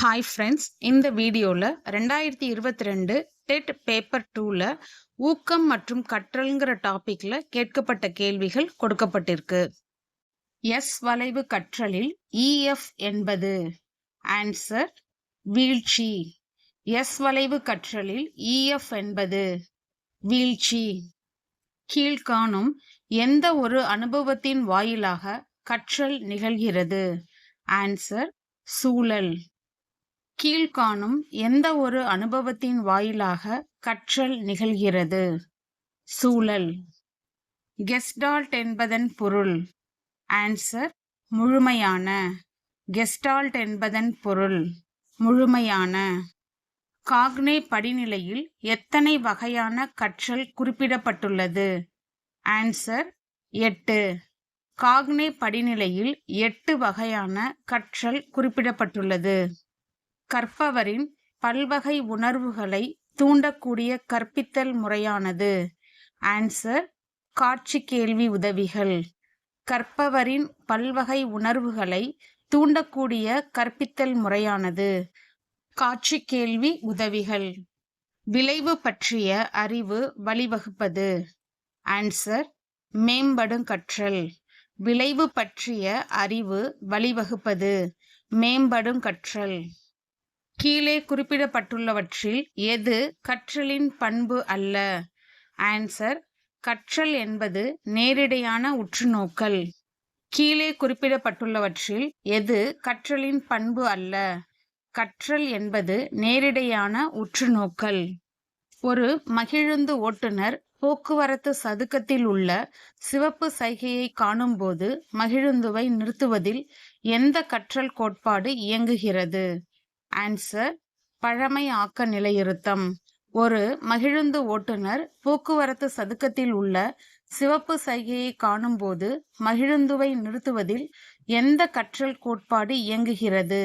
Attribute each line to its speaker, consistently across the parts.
Speaker 1: Hi friends இந்த வீடியோவில் ரெண்டாயிரத்தி இருபத்தி ரெண்டு டெட் பேப்பர் டூவில் ஊக்கம் மற்றும் கற்றல்ங்கிற டாப்பிக்கில் கேட்கப்பட்ட கேள்விகள் கொடுக்கப்பட்டிருக்கு. எஸ் வளைவு கற்றலில் இஎஃப் என்பது ஆன்சர் வீழ்ச்சி. எஸ் வளைவு கற்றலில் இஎஃப் என்பது வீழ்ச்சி. கீழ்காணும் எந்த ஒரு அனுபவத்தின் வாயிலாக கற்றல் நிகழ்கிறது? ஆன்சர் சூழல். கீழ்காணும் எந்த ஒரு அனுபவத்தின் வாயிலாக கற்றல் நிகழ்கிறது? சூழல். கெஸ்டால்ட் என்பதன் பொருள். ஆன்சர் முழுமையான. கெஸ்டால்ட் என்பதன் பொருள். முழுமையான. காக்னே படிநிலையில் எத்தனை வகையான கற்றல் குறிப்பிடப்பட்டுள்ளது? ஆன்சர் எட்டு. காக்னே படிநிலையில் எட்டு வகையான கற்றல் குறிப்பிடப்பட்டுள்ளது. கற்பவரின் பல்வகை உணர்வுகளை தூண்டக்கூடிய கற்பித்தல் முறையானது. ஆன்சர் காட்சி கேள்வி உதவிகள். கற்பவரின் பல்வகை உணர்வுகளை தூண்டக்கூடிய கற்பித்தல் முறையானது. காட்சி கேள்வி உதவிகள். விளைவு பற்றிய அறிவு வழிவகுப்பது. ஆன்சர் மேம்படும் கற்றல். விளைவு பற்றிய அறிவு வழிவகுப்பது. மேம்படும் கற்றல். கீழே குறிப்பிடப்பட்டுள்ளவற்றில் எது கற்றலின் பண்பு அல்ல? ஆன்சர் கற்றல் என்பது நேரிடையான உற்றுநோக்கல். கீழே குறிப்பிடப்பட்டுள்ளவற்றில் எது கற்றலின் பண்பு அல்ல? கற்றல் என்பது நேரிடையான உற்றுநோக்கல். ஒரு மகிழுந்து ஓட்டுநர் போக்குவரத்து சதுக்கத்தில் உள்ள சிவப்பு சைகையை காணும்போது மகிழுந்துவை நிறுத்துவதில் எந்த கற்றல் கோட்பாடு இயங்குகிறது? ஆன்சர் பழமை ஆக்க நிலையிருத்தம் ஒரு மகிழுந்து ஓட்டுநர் போக்குவரத்து சதுக்கத்தில் உள்ள சிவப்பு சைகையை காணும்போது மகிழுந்துவை நிறுத்துவதில் எந்த கற்றல் கோட்பாடு இயங்குகிறது?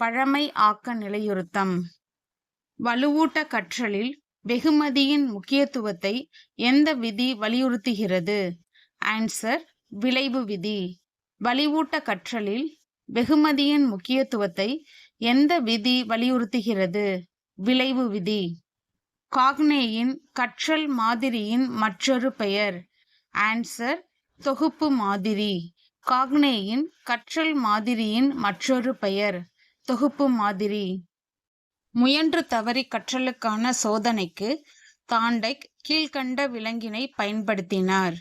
Speaker 1: பழமை ஆக்க நிலையுறுத்தம் வலுவூட்ட கற்றலில் வெகுமதியின் முக்கியத்துவத்தை எந்த விதி வலியுறுத்துகிறது? ஆன்சர் விளைவு விதி. வலிவூட்ட கற்றலில் வெகுமதியின் முக்கியத்துவத்தை எந்த விதி வலியுறுத்துகிறது? விளைவு விதி. காக்னேயின் கற்றல் மாதிரியின் மற்றொரு பெயர். ஆன்சர் தொகுப்பு மாதிரி. காக்னேயின் கற்றல் மாதிரியின் மற்றொரு பெயர். தொகுப்பு மாதிரி. முயன்று தவறி கற்றலுக்கான சோதனைக்கு தாண்டைக் கீழ்கண்ட விலங்கினை பயன்படுத்தினார்.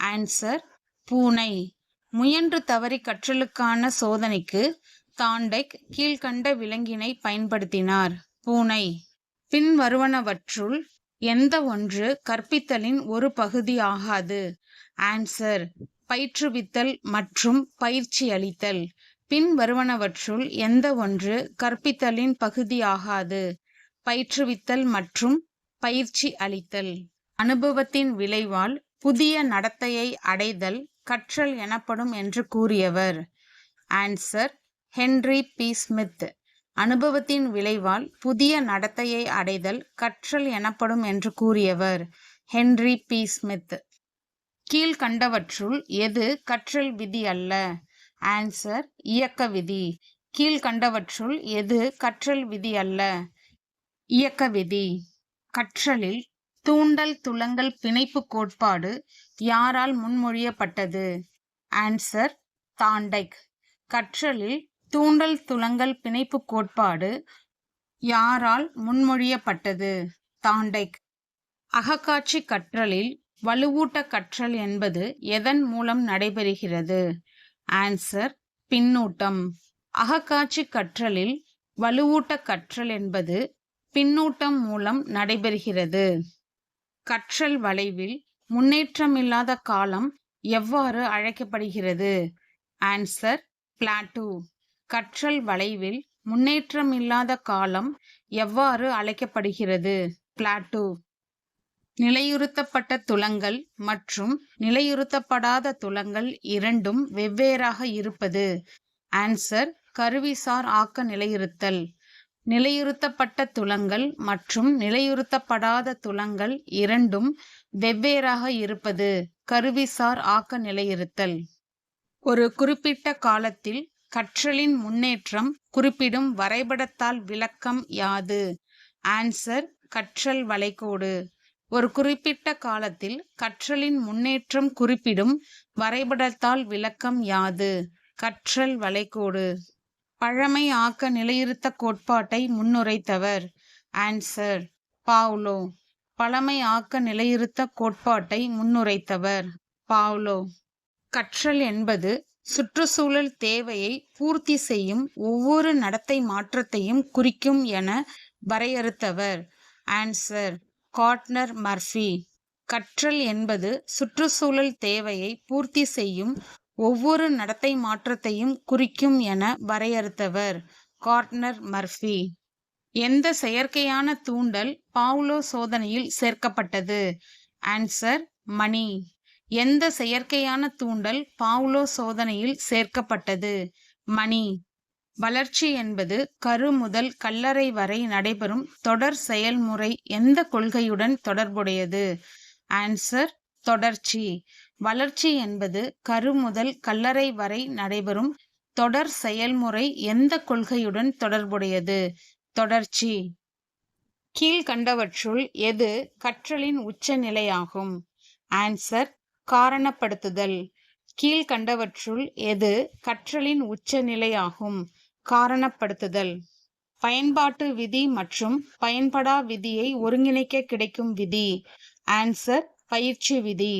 Speaker 1: ஆன்சர் பூனை. முயன்று தவறி கற்றலுக்கான சோதனைக்கு தாண்டைக் கீழ்கண்ட விலங்கினை பயன்படுத்தினார். பூனை. பின்வருவனவற்றுள் எந்த ஒன்று கற்பித்தலின் ஒரு பகுதி ஆகாது. ஆன்சர் பயிற்றுவித்தல் மற்றும் பயிற்சி அளித்தல் பின்வருவனவற்றுள் எந்த ஒன்று கற்பித்தலின் பகுதி ஆகாது. பயிற்றுவித்தல் மற்றும் பயிற்சி அளித்தல் அனுபவத்தின் விளைவால் புதிய நடத்தையை அடைதல் கற்றல் எனப்படும் என்று கூறியவர். Answer Henry B. ஸ்மித். அனுபவத்தின் விளைவால் புதிய நடத்தையை அடைதல் கற்றல் எனப்படும் என்று கூறியவர் ஹென்றி பி. ஸ்மித். கீழ்கண்டவற்றுள் எது கற்றல் விதி அல்ல? ஆன்சர் இயக்க விதி. கீழ்கண்டவற்றுள் எது கற்றல் விதி அல்ல? இயக்க விதி. கற்றலில் தூண்டல் துலங்கல் பிணைப்பு கோட்பாடு யாரால் முன்மொழியப்பட்டது? ஆன்சர் தாண்டைக் கற்றலில் தூண்டல் துலங்கல் பிணைப்பு கோட்பாடு யாரால் முன்மொழியப்பட்டது? தாண்டைக். அகக்காட்சி கற்றலில் வலுவூட்ட கற்றல் என்பது எதன் மூலம் நடைபெறுகிறது? ஆன்சர் பின்னூட்டம். அகக்காட்சி கற்றலில் வலுவூட்ட கற்றல் என்பது பின்னூட்டம் மூலம் நடைபெறுகிறது. கற்றல் வளைவில் முன்னேற்றமில்லாத காலம் எவ்வாறு அழைக்கப்படுகிறது? Answer plateau. கற்றல் வளைவில் முன்னேற்றமில்லாத காலம் எவ்வாறு அழைக்கப்படுகிறது? பிளாட்டூ. நிலையுறுத்தப்பட்ட துலங்கள் மற்றும் நிலையுறுத்தப்படாத துலங்கள் இரண்டும் வெவ்வேறாக இருப்பது. ஆன்சர் கருவிசார் ஆக்க நிலையுறுத்தல். நிலையுறுத்தப்பட்ட துலங்கள் மற்றும் நிலையுறுத்தப்படாத துலங்கள் இரண்டும் வெவ்வேறாக இருப்பது. கருவிசார் ஆக்க நிலையிருத்தல் ஒரு குறிப்பிட்ட காலத்தில் கற்றலின் முன்னேற்றம் குறிப்பிடும் வரைபடத்தால் விளக்கம் யாது? ஆன்சர் கற்றல் வளைகோடு. ஒரு குறிப்பிட்ட காலத்தில் கற்றலின் முன்னேற்றம் குறிப்பிடும் வரைபடத்தால் விளக்கம் யாது? கற்றல் வளைகோடு. பழமை ஆக்க நிலையிருத்த கோட்பாட்டை முன்னுரைத்தவர். ஆன்சர் பாவ்லோ பழமை ஆக்க நிலையிருத்த கோட்பாட்டை முன்னுரைத்தவர். பாவ்லோ கற்றல் என்பது சுற்றுச்சூழல் தேவையை பூர்த்தி செய்யும் ஒவ்வொரு நடத்தை மாற்றத்தையும் குறிக்கும் என வரையறுத்தவர். ஆன்சர் காட்னர் மர்ஃபி கற்றல் என்பது சுற்றுச்சூழல் தேவையை பூர்த்தி செய்யும் ஒவ்வொரு நடத்தை மாற்றத்தையும் குறிக்கும் என வரையறுத்தவர். கார்ட்னர் மர்ஃபி எந்த செயற்கையான தூண்டல் பாவ்லோ சோதனையில் சேர்க்கப்பட்டது? ஆன்சர் மணி. எந்த செயற்கையான தூண்டல் பாவ்லோ சோதனையில் சேர்க்கப்பட்டது? மணி. வளர்ச்சி என்பது கரு முதல் கல்லறை வரை நடைபெறும் தொடர் செயல்முறை எந்த கொள்கையுடன் தொடர்புடையது? ஆன்சர் தொடர்ச்சி. வளர்ச்சி என்பது கரு முதல் கல்லறை வரை நடைபெறும் தொடர் செயல்முறை எந்த கொள்கையுடன் தொடர்புடையது? தொடர்ச்சி. கீழ்கண்டவற்றுள் எது கற்றலின் உச்ச நிலையாகும் ஆன்சர் காரணப்படுத்துதல். கீழ்கண்டவற்றுள் எது கற்றலின் உச்ச நிலையாகும் காரணப்படுத்துதல். பயன்பாட்டு விதி மற்றும் பயன்படா விதியை ஒருங்கிணைக்க கிடைக்கும் விதி. ஆன்சர் பயிற்சி விதி.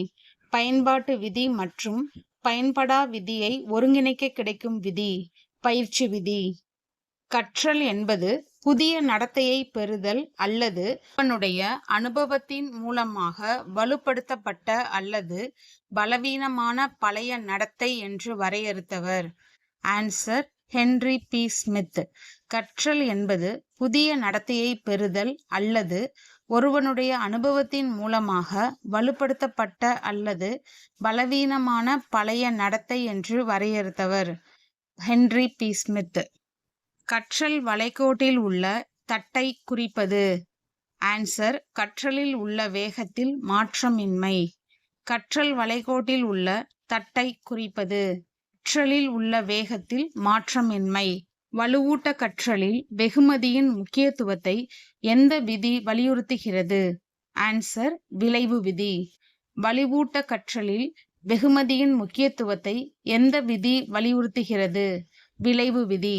Speaker 1: பயன்பாட்டு விதி மற்றும் பயன்படா விதியை ஒருங்கிணைக்க கிடைக்கும் விதி. பயிற்சி விதி. கற்றல் என்பது புதிய நடத்தையை பெறுதல் அல்லது அவனுடைய அனுபவத்தின் மூலமாக வலுப்படுத்தப்பட்ட அல்லது பலவீனமான பழைய நடத்தை என்று வரையறுத்தவர். ஆன்சர் ஹென்ரி பி ஸ்மித் கற்றல் என்பது புதிய நடத்தையை பெறுதல் அல்லது ஒருவனுடைய அனுபவத்தின் மூலமாக வலுப்படுத்தப்பட்ட அல்லது பலவீனமான பழைய நடத்தை என்று வரையறுத்தவர். ஹென்ரி பி ஸ்மித் கற்றல் வளைகோட்டில் உள்ள தட்டை குறிப்பது. ஆன்சர் கற்றலில் உள்ள வேகத்தில் மாற்றமின்மை. கற்றல் வளைகோட்டில் உள்ள தட்டை குறிப்பது. கற்றலில் உள்ள வேகத்தில் மாற்றமின்மை. வலுவூட்ட கற்றலில் வெகுமதியின் முக்கியத்துவத்தை எந்த விதி வலியுறுத்துகிறது? ஆன்சர் விளைவு விதி. வலுவூட்ட கற்றலில் வெகுமதியின் முக்கியத்துவத்தை எந்த விதி வலியுறுத்துகிறது? விளைவு விதி.